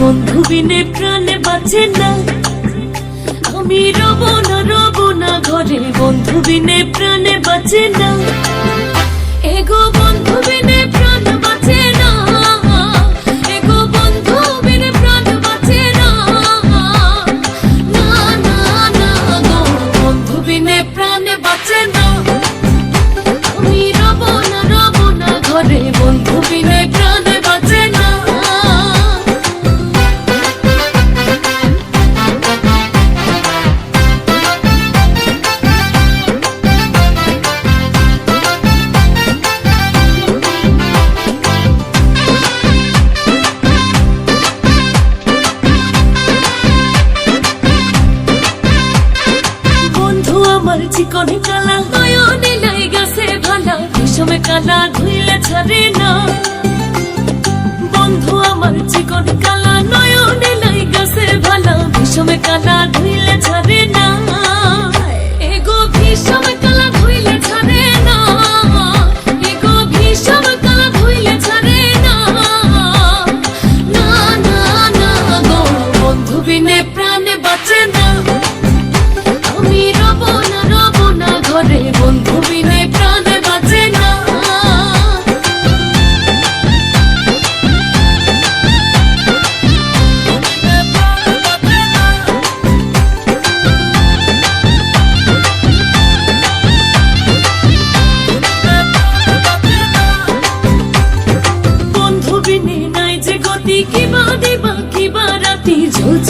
বন্ধু বিনে প্রাণে বাঁচে না। আমি রব না রব না ঘরে, বন্ধু বিনে প্রাণে বাঁচে না। এগো বন্ধু বিনে প্রাণ বাঁচে না। এগো বন্ধু বিনে প্রাণ বাঁচে না। বন্ধু বিনে প্রাণে বাঁচে না। আমি রব না ঘরে আমার চিকনে কালা নয়নে লাই গেছে ভালা। বিষমে কালা ধুইলে ছাড়ে না। বন্ধু আমার চিকনে কালা নয়নে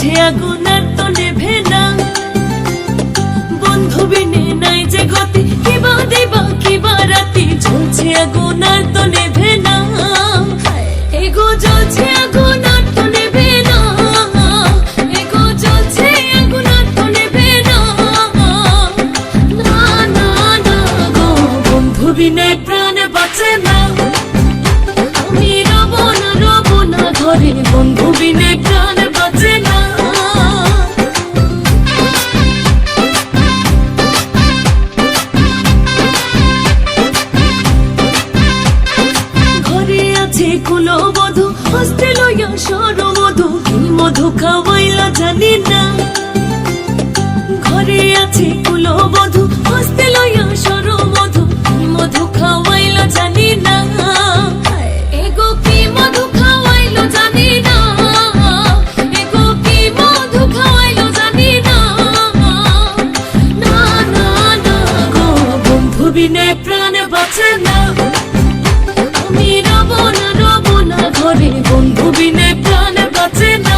ঝুলছে আগুন আর তো নেভে না বন্ধু বিনে নাই যে গতি, কিবা দিবা, কিবা রাতি ঝুলছে আগুন আর তো নেভে না এগো জ্বলছে আগুন আর তো নেভে না এগো জ্বলছে আগুন আর তো নেভে না না না না গো, বন্ধু বিনে প্রাণ বাঁচে না। আমি রব না রব না ঘরে, বন্ধু বিনে প্রাণ হস্তে লইয়া সর মধু, কি মধু খাওয়াইলা জানি না। ঘরে আছে কুলো বধু হস্তে লইয়া সর মধু, কি মধু খাওয়াইলা জানি না। এগো কি মধু খাওয়াইলো জানি না। এগো মধু খাওয়াইলো জানি না। না না প্রাণ বাঁচে না। আমি রব না ঘরে বন্ধু বিনে প্রাণ বাঁচে না।